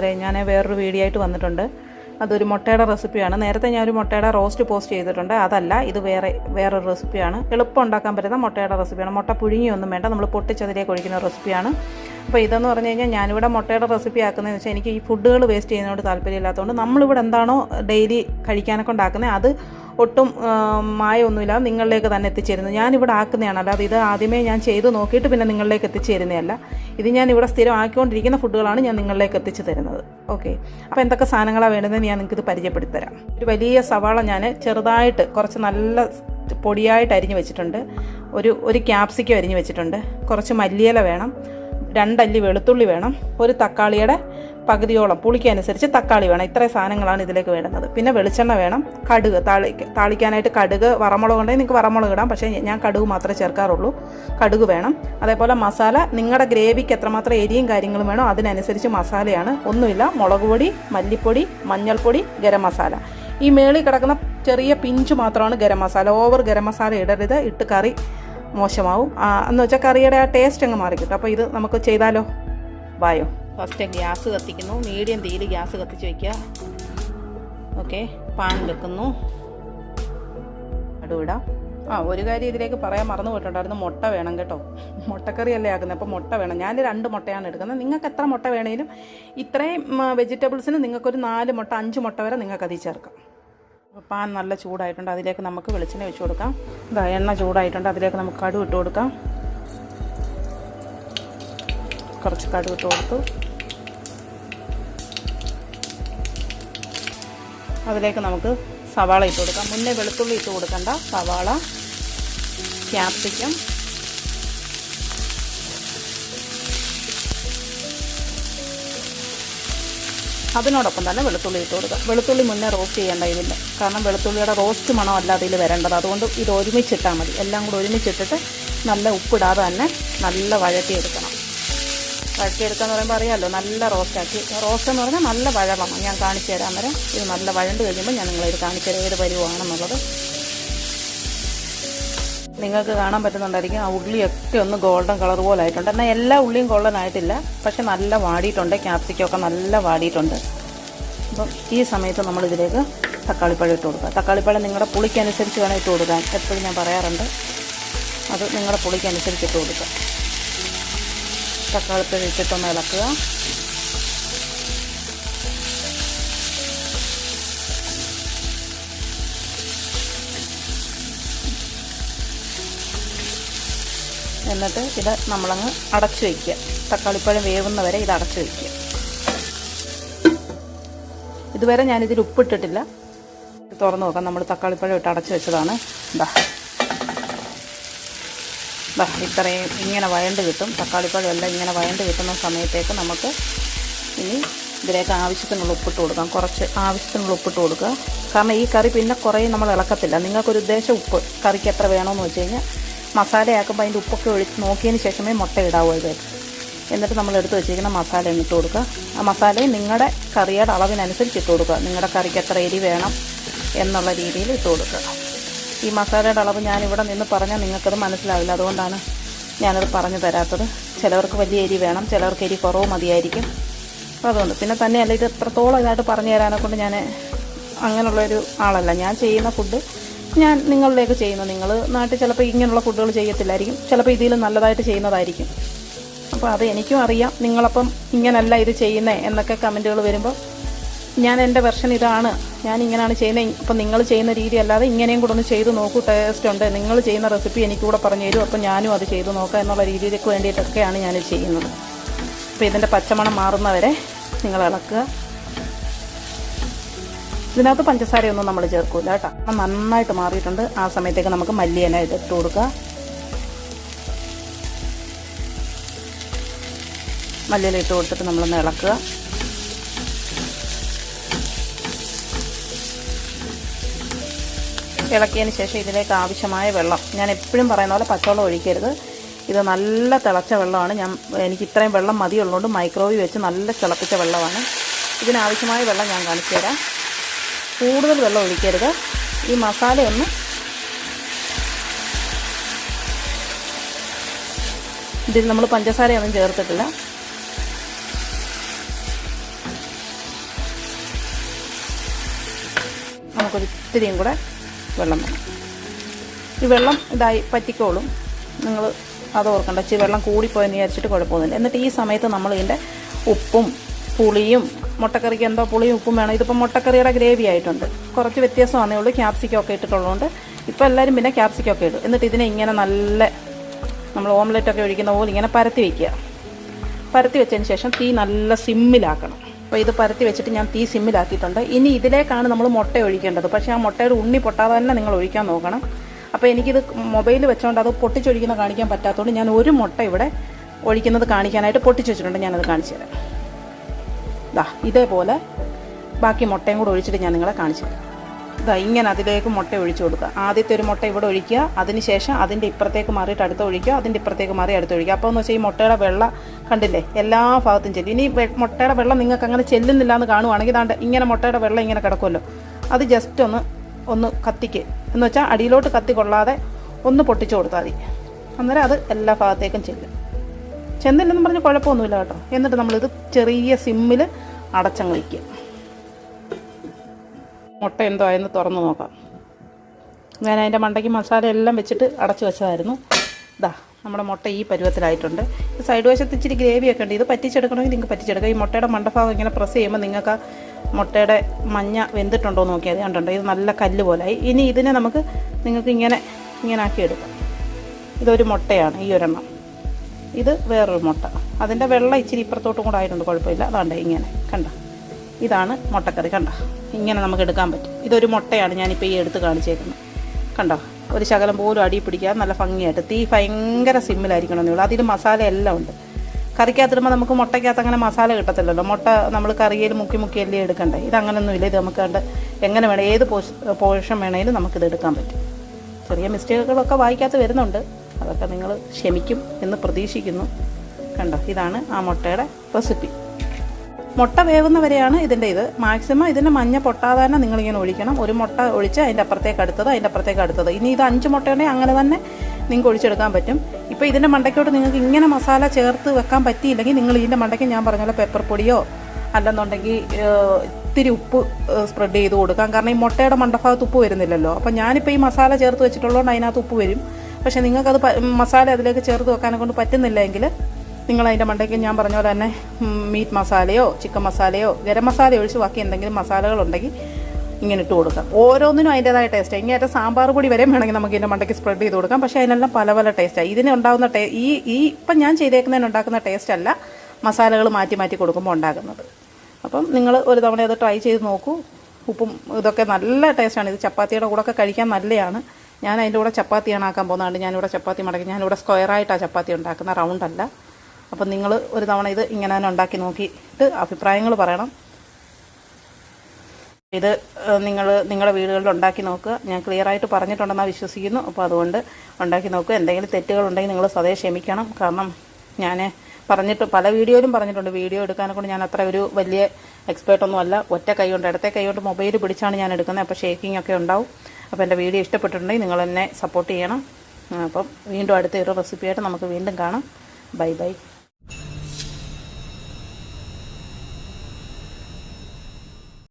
കൂട്ടുകാരെ ഞാൻ വേറൊരു വീഡിയോ ആയിട്ട് വന്നിട്ടുണ്ട്. അതൊരു മുട്ടയുടെ റെസിപ്പിയാണ് നേരത്തെ ഞാൻ ഒരു മുട്ടയുടെ റോസ്റ്റ് പോസ്റ്റ് ചെയ്തിട്ടുണ്ട്. അതല്ല ഇത് വേറെ വേറൊരു റെസിപ്പിയാണ് എളുപ്പം ഉണ്ടാക്കാൻ പറ്റുന്ന മുട്ടയുടെ റെസിപ്പിയാണ് മുട്ട പുഴുങ്ങിയൊന്നും വേണ്ട. നമ്മൾ പൊട്ടിച്ചതിലേക്ക് ഒഴിക്കുന്ന റെസിപ്പിയാണ് അപ്പോൾ ഇതെന്ന് പറഞ്ഞു കഴിഞ്ഞാൽ ഞാനിവിടെ മുട്ടയുടെ റെസിപ്പി ആക്കുന്നതെന്ന് വെച്ചാൽ എനിക്ക് ഈ ഫുഡുകൾ വേസ്റ്റ് ചെയ്യുന്നതിനോട് താല്പര്യമില്ലാത്തതുകൊണ്ട് നമ്മളിവിടെ എന്താണോ ഡെയിലി കഴിക്കാനൊക്കെ ഉണ്ടാക്കുന്നത് അത് ഒട്ടും മായൊന്നുമില്ല. നിങ്ങളിലേക്ക് തന്നെ എത്തിച്ചേരുന്നത് ഞാനിവിടെ ആക്കുന്നതാണ്. അല്ലാതെ ഇത് ആദ്യമേ ഞാൻ ചെയ്ത് നോക്കിയിട്ട് പിന്നെ നിങ്ങളിലേക്ക് എത്തിച്ചേരുന്നതല്ല. ഇത് ഞാൻ ഇവിടെ സ്ഥിരം ആക്കിക്കൊണ്ടിരിക്കുന്ന ഫുഡുകളാണ് ഞാൻ നിങ്ങളിലേക്ക് എത്തിച്ചു തരുന്നത്. ഓക്കെ അപ്പോൾ എന്തൊക്കെ സാധനങ്ങളാണ് വേണ്ടതെന്ന് ഞാൻ നിങ്ങൾക്ക് ഇത് പരിചയപ്പെടുത്തി തരാം ഒരു വലിയ സവാള ഞാൻ ചെറുതായിട്ട് കുറച്ച് നല്ല പൊടിയായിട്ട് അരിഞ്ഞു വെച്ചിട്ടുണ്ട്. ഒരു ഒരു ക്യാപ്സിക്കം അരിഞ്ഞു വെച്ചിട്ടുണ്ട്. കുറച്ച് മല്ലിയില വേണം. രണ്ടല്ലി വെളുത്തുള്ളി വേണം. ഒരു തക്കാളിയുടെ പകുതിയോളം പുളിക്കനുസരിച്ച് തക്കാളി വേണം. ഇത്രയും സാധനങ്ങളാണ് ഇതിലേക്ക് വേണ്ടത് പിന്നെ വെളിച്ചെണ്ണ വേണം. കടുക് താളി താളിക്കാനായിട്ട് കടുക് വറമുളക് ഉണ്ടെങ്കിൽ നിങ്ങൾക്ക് വറമുളക് ഇടാം. പക്ഷേ ഞാൻ കടുക് മാത്രമേ ചേർക്കാറുള്ളൂ. കടുക് വേണം. അതേപോലെ മസാല നിങ്ങളുടെ ഗ്രേവിക്ക് എത്രമാത്രം എരിയും കാര്യങ്ങളും വേണോ അതിനനുസരിച്ച് മസാലയാണ്. ഒന്നുമില്ല. മുളക് പൊടി മല്ലിപ്പൊടി മഞ്ഞൾപ്പൊടി ഗരം മസാല. ഈ മേളിൽ കിടക്കുന്ന ചെറിയ പിഞ്ച് മാത്രമാണ് ഗരം മസാല. ഓവർ ഗരം മസാല ഇടരുത്. ഇട്ട് കറി മോശമാവും. എന്ന് വെച്ചാൽ കറിയുടെ ആ ടേസ്റ്റ് അങ്ങ് മാറി കിട്ടും. അപ്പോൾ ഇത് നമുക്ക് ചെയ്താലോ? വായോ. ഫസ്റ്റ് ഗ്യാസ് കത്തിക്കുന്നു. മീഡിയം തീയിൽ ഗ്യാസ് കത്തിച്ച് വയ്ക്കുക ഓക്കെ പാൻ വെക്കുന്നു. അടുവിടാം ആ ഒരു കാര്യം ഇതിലേക്ക് പറയാൻ മറന്നു പോയിട്ടുണ്ടായിരുന്നു. മുട്ട വേണം കേട്ടോ. മുട്ടക്കറിയല്ലേ ആക്കുന്നത്? അപ്പോൾ മുട്ട വേണം. ഞാൻ രണ്ട് മുട്ടയാണ് എടുക്കുന്നത്. നിങ്ങൾക്ക് എത്ര മുട്ട വേണേലും ഇത്രയും വെജിറ്റബിൾസിന് നിങ്ങൾക്കൊരു നാല് മുട്ട അഞ്ച് മുട്ട വരെ നിങ്ങൾക്ക് അതിൽ ചേർക്കാം. പാൻ നല്ല ചൂടായിട്ടുണ്ട് അതിലേക്ക് നമുക്ക് വെളിച്ചെണ്ണ വെച്ച് കൊടുക്കാം. ഇതാ എണ്ണ ചൂടായിട്ടുണ്ട് അതിലേക്ക് നമുക്ക് കടുക് ഇട്ട് കൊടുക്കാം. കുറച്ച് കടുക് ഇട്ട് കൊടുത്തു. അതിലേക്ക് നമുക്ക് സവാള ഇട്ട് കൊടുക്കാം. മുന്നേ വെളുത്തുള്ളി ഇട്ട് കൊടുക്കണ്ട സവാള ക്യാപ്സിക്കം അതിനോടൊപ്പം തന്നെ വെളുത്തുള്ളി ഇട്ട് കൊടുക്കുക. വെളുത്തുള്ളി മുന്നേ റോസ്റ്റ് ചെയ്യേണ്ട ഇതില്ല. കാരണം വെളുത്തുള്ളിയുടെ റോസ്റ്റ് മണം അല്ല അതിൽ വരേണ്ടത്. അതുകൊണ്ട് ഇത് ഒരുമിച്ചിട്ടാൽ മതി. എല്ലാം കൂടെ ഒരുമിച്ചിട്ടിട്ട് നല്ല ഉപ്പിടാതെ തന്നെ നല്ല വഴറ്റിയെടുക്കണം. വഴറ്റിയെടുക്കുക എന്ന് പറയുമ്പോൾ അറിയാമല്ലോ നല്ല റോസ്റ്റാക്കി റോസ്റ്റ് എന്ന് പറഞ്ഞാൽ നല്ല വഴവണം. ഞാൻ കാണിച്ചു തരാൻ വരെ ഇത് നല്ല വഴണ്ട് കഴിയുമ്പോൾ ഞാൻ നിങ്ങളിത് കാണിച്ചു തരാം. ഏത് പരുവാണെന്നുള്ളത്. നിങ്ങൾക്ക് കാണാൻ പറ്റുന്നുണ്ടായിരിക്കും. ആ ഉള്ളിയൊക്കെ ഒന്ന് ഗോൾഡൻ കളർ പോലെ ആയിട്ടുണ്ട്. എന്നാൽ എല്ലാ ഉള്ളിയും ഗോൾഡൻ ആയിട്ടില്ല. പക്ഷെ നല്ല വാടിയിട്ടുണ്ട്. ക്യാപ്സിക്കൊക്കെ നല്ല വാടിയിട്ടുണ്ട്. അപ്പം ഈ സമയത്ത് നമ്മൾ ഇതിലേക്ക് തക്കാളിപ്പഴം ഇട്ട് കൊടുക്കുക. തക്കാളിപ്പഴം നിങ്ങളുടെ പുളിക്കനുസരിച്ച് വേണം ഇട്ട് കൊടുക്കാൻ. എപ്പോഴും ഞാൻ പറയാറുണ്ട്. അത് നിങ്ങളുടെ പുളിക്കനുസരിച്ച് ഇട്ട് കൊടുക്കുക. തക്കാളിപ്പഴം ഇട്ടിട്ടൊന്ന് ഇളക്കുക. എന്നിട്ട് ഇത് നമ്മളങ്ങ് അടച്ചു വയ്ക്കുക തക്കാളിപ്പഴം വേവുന്ന വരെ ഇത് അടച്ചു വയ്ക്കുക ഇതുവരെ ഞാനിതിൽ ഉപ്പിട്ടിട്ടില്ല. തുറന്നു നോക്കാം. നമ്മൾ തക്കാളിപ്പഴം ഇട്ട് അടച്ചു വെച്ചതാണ്. ദാ. ദാ ഇത്രയും ഇങ്ങനെ വയണ്ട് കിട്ടും. തക്കാളിപ്പഴം എല്ലാം ഇങ്ങനെ വയണ്ട് കിട്ടുന്ന സമയത്തേക്ക് നമുക്ക് ഇനി ഇതിലേക്ക് ആവശ്യത്തിനുള്ള ഉപ്പിട്ട് കൊടുക്കാം. കുറച്ച് ആവശ്യത്തിനുള്ള ഉപ്പിട്ട് കൊടുക്കുക. കാരണം ഈ കറി പിന്നെ കുറേ നമ്മൾ ഇളക്കത്തില്ല. നിങ്ങൾക്കൊരു ഉദ്ദേശം ഉപ്പ്. കറിക്ക് എത്ര വേണമെന്ന് വെച്ച് കഴിഞ്ഞാൽ മസാലയാക്കുമ്പോൾ അതിന്റെ ഉപ്പൊക്കെ ഒഴിച്ച് നോക്കിയതിന് ശേഷമേ മുട്ട ഇടാവൂ ഇതിലേക്ക് എന്നിട്ട് നമ്മൾ എടുത്ത് വെച്ചിരിക്കുന്ന മസാല ഇട്ട് കൊടുക്കുക. ആ മസാല നിങ്ങളുടെ കറിയുടെ അളവിനനുസരിച്ച് ഇട്ട് കൊടുക്കുക. നിങ്ങളുടെ കറിക്ക് എത്ര എരി വേണം എന്നുള്ള രീതിയിൽ ഇട്ട് കൊടുക്കുക. ഈ മസാലയുടെ അളവ് ഞാനിവിടെ നിന്ന് പറഞ്ഞാൽ നിങ്ങൾക്കത് മനസ്സിലാവില്ല. അതുകൊണ്ടാണ് ഞാനത് പറഞ്ഞു തരാത്തത്. ചിലവർക്ക് വലിയ എരി വേണം ചിലവർക്ക് എരി കുറവ് മതിയായിരിക്കും. അതുകൊണ്ട് പിന്നെ തന്നെയല്ല ഇത് എത്രത്തോളം ഇതായിട്ട് പറഞ്ഞു തരാനെ കൊണ്ട് ഞാൻ അങ്ങനെയുള്ളൊരു ആളല്ല. ഞാൻ ചെയ്യുന്ന ഫുഡ് ഞാൻ നിങ്ങളിലേക്ക് ചെയ്യുന്നു. നിങ്ങൾ നാട്ടിൽ ചിലപ്പോൾ ഇങ്ങനെയുള്ള ഫുഡുകൾ ചെയ്യത്തില്ലായിരിക്കും. ചിലപ്പോൾ ഇതിൽ നല്ലതായിട്ട് ചെയ്യുന്നതായിരിക്കും. അപ്പോൾ അത് എനിക്കും അറിയാം. നിങ്ങളപ്പം ഇങ്ങനല്ല ഇത് ചെയ്യുന്നത് എന്നൊക്കെ കമന്റുകൾ വരുമ്പോൾ ഞാൻ എന്റെ വെർഷൻ ഇതാണ്. ഞാൻ ഇങ്ങനെയാണ് ചെയ്യുന്നത് അപ്പം നിങ്ങൾ ചെയ്യുന്ന രീതി അല്ലാതെ ഇങ്ങനെയും കൂടെ ഒന്ന് ചെയ്ത് നോക്കൂ. ടേസ്റ്റ് ഉണ്ട്. നിങ്ങൾ ചെയ്യുന്ന റെസിപ്പി എനിക്ക് കൂടെ പറഞ്ഞു തരും. അപ്പം ഞാനും അത് ചെയ്ത് നോക്കാം എന്നുള്ള രീതിയിലേക്ക് വേണ്ടിയിട്ടൊക്കെയാണ് ഞാൻ ചെയ്യുന്നത്. അപ്പോൾ ഇതിന്റെ പച്ചമണം മാറുന്നവരെ നിങ്ങൾ ഇളക്കുക. ഇതിനകത്ത് പഞ്ചസാരയൊന്നും നമ്മൾ ചേർക്കില്ല കേട്ടോ. നന്നായിട്ട് മാറിയിട്ടുണ്ട്. ആ സമയത്തേക്ക് നമുക്ക് മല്ലിയില ഇട്ട് കൊടുക്കുക മല്ലിയില ഇട്ട് കൊടുത്തിട്ട് നമ്മളൊന്ന് ഇളക്കുക. ഇളക്കിയതിന് ശേഷം ഇതിലേക്ക് ആവശ്യമായ വെള്ളം. ഞാൻ എപ്പോഴും പറയുന്ന പോലെ പച്ചവെള്ളം ഒഴിക്കരുത്. ഇത് നല്ല തിളച്ച വെള്ളമാണ്. ഞാൻ എനിക്ക് ഇത്രയും വെള്ളം മതിയുള്ളതുകൊണ്ട് മൈക്രോവേവ് വെച്ച് നല്ല തിളപ്പിച്ച വെള്ളമാണ്. ഇതിനാവശ്യമായ വെള്ളം ഞാൻ കാണിച്ചു തരാം കൂടുതൽ വെള്ളം ഒഴിക്കരുത്. ഈ മസാലയൊന്ന് ഇതിൽ നമ്മൾ പഞ്ചസാരയൊന്നും ചേർത്തിട്ടില്ല. നമുക്കൊരു ഇത്തിരിയും കൂടെ വെള്ളം വേണം. ഈ വെള്ളം ഇതായി പറ്റിക്കോളും. നിങ്ങൾ അത് ഓർക്കണ്ട. ഇച്ചിരി വെള്ളം കൂടിപ്പോയെന്ന് വിചാരിച്ചിട്ട് കുഴപ്പമൊന്നുമില്ല. എന്നിട്ട് ഈ സമയത്ത് നമ്മൾ ഇതിന്റെ ഉപ്പും പുളിയും മുട്ടക്കറിക്ക് എന്തോ പുളിയും ഉപ്പും വേണം. ഇതിപ്പോൾ മുട്ടക്കറിയുടെ ഗ്രേവി ആയിട്ടുണ്ട്. കുറച്ച് വ്യത്യാസമാണേ ഉള്ളൂ. ക്യാപ്സിക്കൊക്കെ ഇട്ടിട്ടുള്ളതുകൊണ്ട് ഇപ്പോൾ എല്ലാവരും പിന്നെ ക്യാപ്സിക്കൊക്കെ ഇടും. എന്നിട്ട് ഇതിനെ ഇങ്ങനെ നല്ല നമ്മൾ ഓംലെറ്റൊക്കെ ഒഴിക്കുന്ന പോലെ ഇങ്ങനെ പരത്തി വയ്ക്കുക പരത്തി വെച്ചതിന് ശേഷം തീ നല്ല സിമ്മിലാക്കണം. അപ്പോൾ ഇത് പരത്തി വെച്ചിട്ട് ഞാൻ തീ സിമ്മിലാക്കിയിട്ടുണ്ട്. ഇനി ഇതിലേക്കാണ് നമ്മൾ മുട്ട ഒഴിക്കേണ്ടത്. പക്ഷേ ആ മുട്ടയുടെ ഉണ്ണി പൊട്ടാതെ തന്നെ നിങ്ങൾ ഒഴിക്കാൻ നോക്കണം. അപ്പോൾ എനിക്കിത് മൊബൈൽ വെച്ചുകൊണ്ട് അത് പൊട്ടിച്ചൊഴിക്കുന്ന കാണിക്കാൻ പറ്റാത്തതുകൊണ്ട് ഞാൻ ഒരു മുട്ട ഇവിടെ ഒഴിക്കുന്നത് കാണിക്കാനായിട്ട് പൊട്ടിച്ചു വെച്ചിട്ടുണ്ട്. ഞാനത് കാണിച്ചു തരാം. ദാ ഇതേപോലെ ബാക്കി മുട്ടയും കൂടെ ഒഴിച്ചിട്ട് ഞാൻ നിങ്ങളെ കാണിച്ചു തരാം. ഇതാ ഇങ്ങനെ അതിലേക്ക് മുട്ട ഒഴിച്ചു കൊടുക്കുക. ആദ്യത്തെ ഒരു മുട്ട ഇവിടെ ഒഴിക്കുക അതിനുശേഷം അതിന്റെ ഇപ്പുറത്തേക്ക് മാറിയിട്ട് അടുത്ത് ഒഴിക്കുക അതിന്റെ ഇപ്പുറത്തേക്ക് മാറി അടുത്ത് ഒഴിക്കുക. അപ്പോൾ എന്ന് വെച്ചാൽ ഈ മുട്ടയുടെ വെള്ളം കണ്ടില്ലേ എല്ലാ ഭാഗത്തും ചെല്ലും. ഇനി മുട്ടയുടെ വെള്ളം നിങ്ങൾക്ക് അങ്ങനെ ചെല്ലുന്നില്ല എന്ന് കാണുവാണെങ്കിൽ ദാണ്ട് ഇങ്ങനെ മുട്ടയുടെ വെള്ളം ഇങ്ങനെ കിടക്കുമല്ലോ. അത് ജസ്റ്റ് ഒന്ന് ഒന്ന് കത്തിക്ക്. എന്ന് വെച്ചാൽ അടിയിലോട്ട് കത്തി കൊള്ളാതെ ഒന്ന് പൊട്ടിച്ചു കൊടുത്താൽ മതി. അന്നേരം അത് എല്ലാ ഭാഗത്തേക്കും ചെല്ലും. ചെന്നില്ലെന്ന് പറഞ്ഞ് കുഴപ്പമൊന്നുമില്ല കേട്ടോ. എന്നിട്ട് നമ്മളിത് ചെറിയ സിമ്മിൽ അടച്ചങ്ങ് വയ്ക്കുക മുട്ട എന്തോ ആയെന്ന് തുറന്ന് നോക്കാം. ഞാൻ അതിന്റെ മണ്ടയ്ക്ക് മസാല എല്ലാം വെച്ചിട്ട് അടച്ചു വെച്ചതായിരുന്നു. ഇതാ നമ്മുടെ മുട്ട ഈ പരുവത്തിലായിട്ടുണ്ട്. സൈഡ് വശത്ത് ഇച്ചിരി ഗ്രേവിയൊക്കെ ഉണ്ട്. ഇത് പറ്റിച്ചെടുക്കണമെങ്കിൽ നിങ്ങൾക്ക് പറ്റിച്ചെടുക്കാം. ഈ മുട്ടയുടെ മണ്ടഭാഗം ഇങ്ങനെ പ്രസ് ചെയ്യുമ്പോൾ നിങ്ങൾക്ക് മുട്ടയുടെ മഞ്ഞ വെന്തിട്ടുണ്ടോ എന്ന് നോക്കിയാൽ കണ്ടുണ്ടോ? ഇത് നല്ല കല്ല് പോലായി. ഇനി ഇതിനെ നമുക്ക് നിങ്ങൾക്ക് ഇങ്ങനെ ഇങ്ങനെ ആക്കി എടുക്കാം ഇതൊരു മുട്ടയാണ് ഈ ഒരെണ്ണം. ഇത് വേറൊരു മുട്ട. അതിന്റെ വെള്ളം ഇച്ചിരി ഇപ്പുറത്തോട്ടും കൂടെ ആയിട്ടുണ്ട് കുഴപ്പമില്ല. അതാണ്ട് ഇങ്ങനെ. കണ്ട? ഇതാണ് മുട്ടക്കറി. കണ്ട? ഇങ്ങനെ നമുക്ക് എടുക്കാൻ പറ്റും. ഇതൊരു മുട്ടയാണ് ഞാനിപ്പോൾ ഈ എടുത്ത് കാണിച്ചേക്കുന്നത്. കണ്ടോ? ഒരു ശകലം പോലും അടി പിടിക്കാൻ നല്ല ഭംഗിയായിട്ട്. തീ ഭയങ്കര സിമ്മിലായിരിക്കണം എന്നുള്ളൂ അതിൽ മസാല എല്ലാം ഉണ്ട്. കറിക്കകത്തിടുമ്പോൾ നമുക്ക് മുട്ടയ്ക്കകത്ത് അങ്ങനെ മസാല കിട്ടത്തില്ലല്ലോ. മുട്ട നമ്മൾ കറിയിൽ മുക്കി മുക്കിയല്ലേ എടുക്കണ്ടേ? ഇത് അങ്ങനെയൊന്നുമില്ല ഇത് നമുക്ക് കണ്ട് എങ്ങനെ വേണം ഏത് പോഷ പോഷൻ വേണേലും നമുക്കിത് എടുക്കാൻ പറ്റും. ചെറിയ മിസ്റ്റേക്കുകളൊക്കെ വായിക്കാത്ത വരുന്നുണ്ട്. അതൊക്കെ നിങ്ങൾ ക്ഷമിക്കും എന്ന് പ്രതീക്ഷിക്കുന്നു. കണ്ടോ? ഇതാണ് ആ മുട്ടയുടെ റെസിപ്പി മുട്ട വേവുന്നവരെയാണ് ഇതിന്റെ ഇത്. മാക്സിമം ഇതിന്റെ മഞ്ഞ പൊട്ടാതെ തന്നെ നിങ്ങളിങ്ങനെ ഒഴിക്കണം. ഒരു മുട്ട ഒഴിച്ച് അതിന്റെ അപ്പുറത്തേക്ക് അടുത്തത് അതിന്റെ അപ്പുറത്തേക്ക് അടുത്തത്. ഇനി ഇത് അഞ്ച് മുട്ടയുണ്ടെങ്കിൽ അങ്ങനെ തന്നെ നിങ്ങൾക്ക് ഒഴിച്ചെടുക്കാൻ പറ്റും. ഇപ്പോൾ ഇതിന്റെ മണ്ടയ്ക്കോട്ട് നിങ്ങൾക്ക് ഇങ്ങനെ മസാല ചേർത്ത് വെക്കാൻ പറ്റിയില്ലെങ്കിൽ നിങ്ങൾ ഇതിന്റെ മണ്ടയ്ക്ക് ഞാൻ പറഞ്ഞ പോലെ പെപ്പർ പൊടിയോ അല്ലെന്നുണ്ടെങ്കിൽ ഇത്തിരി ഉപ്പ് സ്പ്രെഡ് ചെയ്ത് കൊടുക്കാം. കാരണം ഈ മുട്ടയുടെ മണ്ടഭാഗത്ത് ഉപ്പ് വരുന്നില്ലല്ലോ. അപ്പം ഞാനിപ്പോൾ ഈ മസാല ചേർത്ത് വെച്ചിട്ടുള്ളതുകൊണ്ട് അതിനകത്ത് ഉപ്പ് വരും. പക്ഷേ നിങ്ങൾക്കത് മസാല അതിലേക്ക് ചേർത്ത് വെക്കാനെ കൊണ്ട് പറ്റുന്നില്ലെങ്കിൽ നിങ്ങൾ അതിന്റെ മണ്ടയ്ക്ക് ഞാൻ പറഞ്ഞ പോലെ തന്നെ മീറ്റ് മസാലയോ ചിക്കൻ മസാലയോ ഗരം മസാല ഒഴിച്ച് ബാക്കി എന്തെങ്കിലും മസാലകളുണ്ടെങ്കിൽ ഇങ്ങനെ ഇട്ട് കൊടുക്കാം. ഓരോന്നിനും അതിന്റെതായ ടേസ്റ്റ് ഇങ്ങേറ്റ സാമ്പാർ പൊടി വരെ വേണമെങ്കിൽ നമുക്ക് ഇതിന്റെ മണ്ടയ്ക്ക് സ്പ്രെഡ് ചെയ്ത് കൊടുക്കാം. പക്ഷേ അതിനെല്ലാം പല പല ടേസ്റ്റാണ് ഇതിന് ഉണ്ടാകുന്ന ടേ ഈ ഈ ഇപ്പം ഞാൻ ചെയ്തേക്കുന്നതിന് ഉണ്ടാക്കുന്ന ടേസ്റ്റ് അല്ല മസാലകൾ മാറ്റി മാറ്റി കൊടുക്കുമ്പോൾ ഉണ്ടാകുന്നത്. അപ്പം നിങ്ങൾ ഒരു തവണ അത് ട്രൈ ചെയ്ത് നോക്കൂ. ഉപ്പും ഇതൊക്കെ നല്ല ടേസ്റ്റാണ് ഇത് ചപ്പാത്തിയുടെ കൂടെ ഒക്കെ കഴിക്കാൻ നല്ലതാണ് ഞാൻ അതിന്റെ കൂടെ ചപ്പാത്തിയാണ് ആക്കാൻ പോകുന്നതുകൊണ്ട് ഞാനിവിടെ ചപ്പാത്തി മടക്കി. ഞാനിവിടെ സ്ക്വയറായിട്ടാണ് ചപ്പാത്തി ഉണ്ടാക്കുന്ന റൗണ്ടല്ല അപ്പം നിങ്ങൾ ഒരു തവണ ഇത് ഇങ്ങനെ തന്നെ ഉണ്ടാക്കി നോക്കിയിട്ട് അഭിപ്രായങ്ങൾ പറയണം. ഇത് നിങ്ങൾ നിങ്ങളുടെ വീടുകളിൽ ഉണ്ടാക്കി നോക്കുക. ഞാൻ ക്ലിയർ ആയിട്ട് പറഞ്ഞിട്ടുണ്ടെന്നാണ് വിശ്വസിക്കുന്നു. അപ്പോൾ അതുകൊണ്ട് ഉണ്ടാക്കി നോക്കുക. എന്തെങ്കിലും തെറ്റുകളുണ്ടെങ്കിൽ നിങ്ങൾ സ്വതേ ക്ഷമിക്കണം. കാരണം ഞാൻ പറഞ്ഞിട്ട് പല വീഡിയോയിലും പറഞ്ഞിട്ടുണ്ട്. വീഡിയോ എടുക്കാനെ കൊണ്ട് ഞാൻ അത്ര ഒരു വലിയ എക്സ്പേർട്ടൊന്നും അല്ല. ഒറ്റ കൈ കൊണ്ട് ഇടത്തെ കൈ കൊണ്ട് മൊബൈൽ പിടിച്ചാണ് ഞാൻ എടുക്കുന്നത്. അപ്പോൾ ഷേക്കിംഗ് ഒക്കെ ഉണ്ടാവും. അപ്പോൾ എന്റെ വീഡിയോ ഇഷ്ടപ്പെട്ടിട്ടുണ്ടെങ്കിൽ നിങ്ങൾ എന്നെ സപ്പോർട്ട് ചെയ്യണം. അപ്പം വീണ്ടും അടുത്ത ഒരു റെസിപ്പിയായിട്ട് നമുക്ക് വീണ്ടും കാണാം. Bye bye